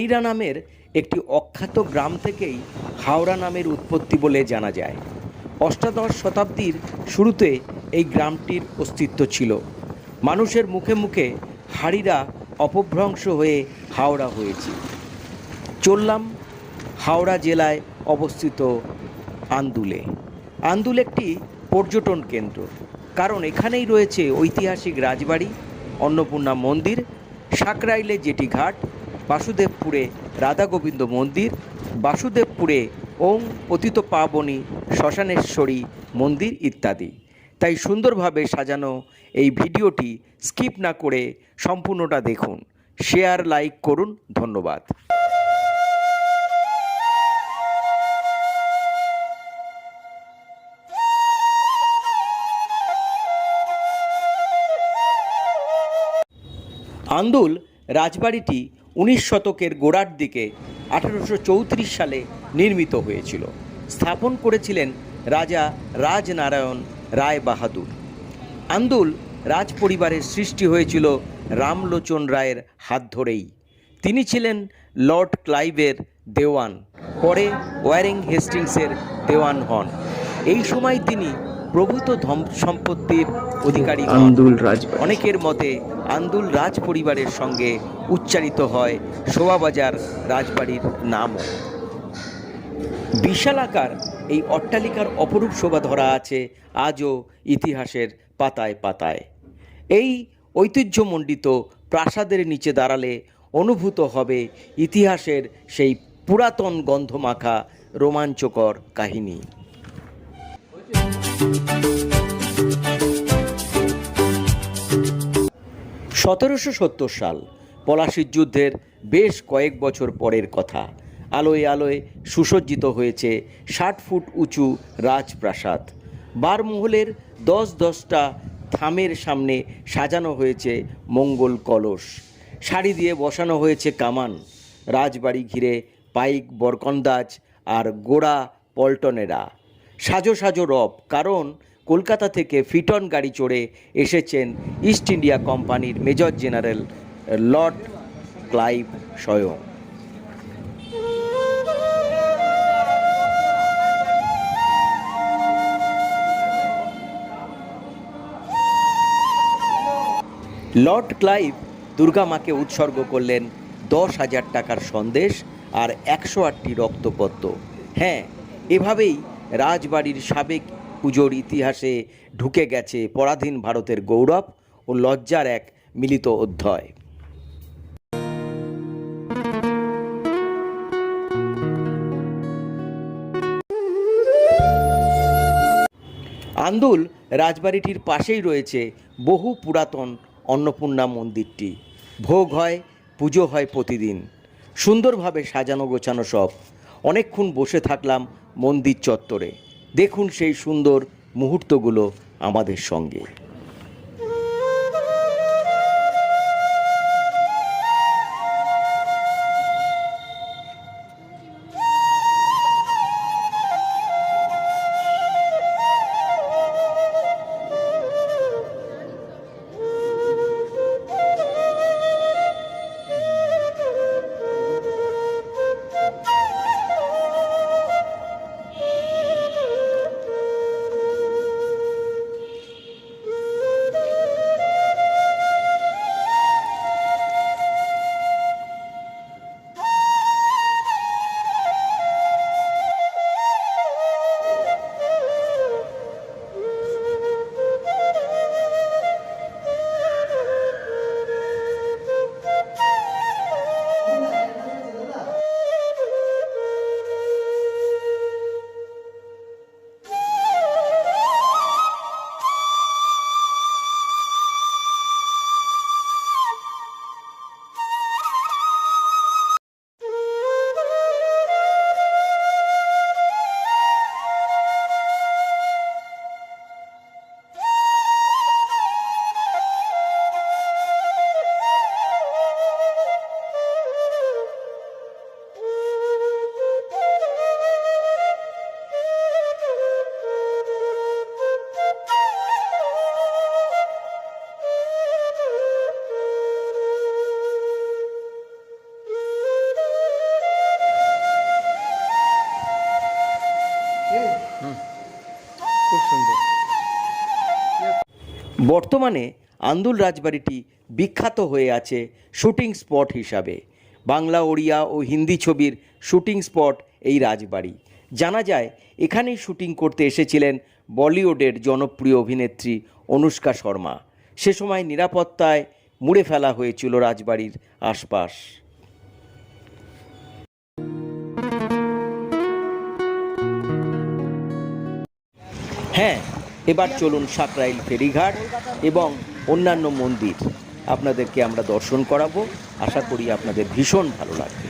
হারিরা নামের একটি অখ্যাত গ্রাম থেকেই হাওড়া নামের উৎপত্তি বলে জানা যায়। অষ্টাদশ শতাব্দীর শুরুতে এই গ্রামটির অস্তিত্ব ছিল। মানুষের মুখে মুখে হাড়িরা অপভ্রংশ হয়ে হাওড়া হয়েছে। চললাম হাওড়া জেলায় অবস্থিত আন্দুলে। আন্দুল একটি পর্যটন কেন্দ্র। কারণ এখানেই রয়েছে ঐতিহাসিক রাজবাড়ি, অন্নপূর্ণা মন্দির, সাকরাইলে জেটি ঘাট বাসুদেবপুরে রাধা গোবিন্দ মন্দির, বাসুদেবপুরে ওং পতিত পাবনী শ্মশানেশ্বরী মন্দির ইত্যাদি। তাই সুন্দরভাবে সাজানো এই ভিডিওটি স্কিপ না করে সম্পূর্ণটা দেখুন। শেয়ার, লাইক করুন, ধন্যবাদ। আন্দুল রাজবাড়িটি উনিশ শতকের গোড়ার দিকে আঠারোশো চৌত্রিশ সালে নির্মিত হয়েছিল। স্থাপন করেছিলেন রাজা রাজনারায়ণ রায় বাহাদুর। আন্দুল রাজ পরিবারের সৃষ্টি হয়েছিল রামলোচন রায়ের হাত ধরেই। তিনি ছিলেন লর্ড ক্লাইভের দেওয়ান, পরে ওয়ারিং হেস্টিংসের দেওয়ান হন। এই সময় তিনি প্রভূত ধম সম্পত্তির অধিকারী আন্দুল রাজবাড়ি। অনেকের মতে আন্দুল রাজ পরিবারের সঙ্গে উচ্চারিত হয় শোভাবাজার রাজবাড়ির নামও বিশালাকার এই অট্টালিকার অপরূপ শোভা ধরা আছে আজও ইতিহাসের পাতায় পাতায়। এই ঐতিহ্যমণ্ডিত প্রাসাদের নিচে দাঁড়ালে অনুভূত হবে ইতিহাসের সেই পুরাতন গন্ধমাখা রোমাঞ্চকর কাহিনী। সতেরোশো সত্তর সাল, পলাশির যুদ্ধের বেশ কয়েক বছর পরের কথা। আলোয় আলোয় সুসজ্জিত হয়েছে ষাট ফুট উঁচু রাজপ্রাসাদ। বারমহলের দশ দশটা থামের সামনে সাজানো হয়েছে মঙ্গল কলস। শাড়ি দিয়ে বসানো হয়েছে কামান। রাজবাড়ি ঘিরে পাইক, বরকন্দাজ আর গোড়া পল্টনেরা। সাজো সাজো রব, কারণ কলকাতা থেকে ফিটন গাড়ি চড়ে এসেছেন ইস্ট ইন্ডিয়া কোম্পানির মেজর জেনারেল লর্ড ক্লাইভ স্বয়ং। লর্ড ক্লাইভ দুর্গা মাকে উৎসর্গ করলেন দশ হাজার টাকার সন্দেশ আর একশো আটটি রক্তপদ্ম হ্যাঁ এভাবেই রাজবাড়ির সাবেক পুজোর ইতিহাসে ঢুকে গেছে পরাধীন ভারতের গৌরব ও লজ্জার এক মিলিত অধ্যায়। আন্দুল রাজবাড়িটির পাশেই রয়েছে বহু পুরাতন অন্নপূর্ণা মন্দিরটি। ভোগ হয়, পুজো হয় প্রতিদিন। সুন্দরভাবে সাজানো গোছানো সব অনেকক্ষণ বসে থাকলাম মন্দির চত্বরে। দেখুন সেই সুন্দর মুহূর্তগুলো আমাদের সঙ্গে। বর্তমানে আন্দুল রাজবাড়িটি বিখ্যাত হয়ে আছে শুটিং স্পট হিসাবে। বাংলা, ওড়িয়া ও হিন্দি ছবির শুটিং স্পট এই রাজবাড়ি। জানা যায়, এখানেই শুটিং করতে এসেছিলেন বলিউডের জনপ্রিয় অভিনেত্রী অনুষ্কা শর্মা। সে সময় নিরাপত্তায় মুড়ে ফেলা হয়েছিল রাজবাড়ির আশপাশ। হ্যাঁ এবার চলুন সাঁকরাইল ফেরিঘাট এবং অন্যান্য মন্দির আপনাদেরকে আমরা দর্শন করাবো। আশা করি আপনাদের ভীষণ ভালো লাগবে।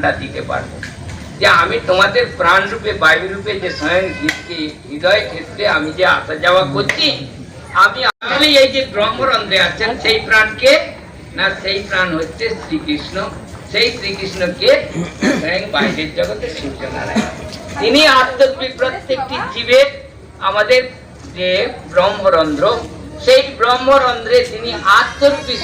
ঠান্ডা দিতে পারব। যে আমি তোমাদের প্রাণ রূপে, বায়ু রূপে যে স্বয়ং হৃদয় ক্ষেত্রে আমি যে আসা যাওয়া করছি, আমি আসলে এই যে ব্রহ্মরন্ধ্রে আছেন, সেই প্রাণকে না, সেই প্রাণ হচ্ছে শ্রীকৃষ্ণ। সেই শ্রীকৃষ্ণকে স্বয়ং বাইরের জগতে সূর্য নারায়ণ তিনি আত্মত্রী প্রত্যেকটি জীবের আমাদের যে ব্রহ্মরন্ধ্র, সেই ব্রহ্মরন্ধ্রে তিনি আত্মরূপী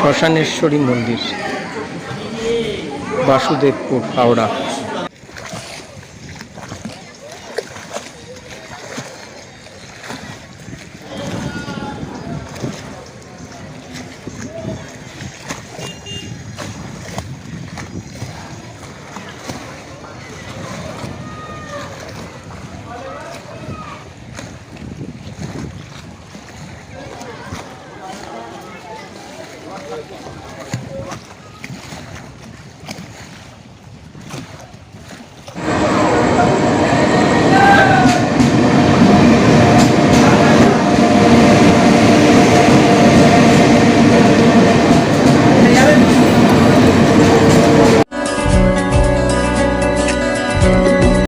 শ্মশানেশ্বরী মন্দির বাসুদেবপুর হাওড়া।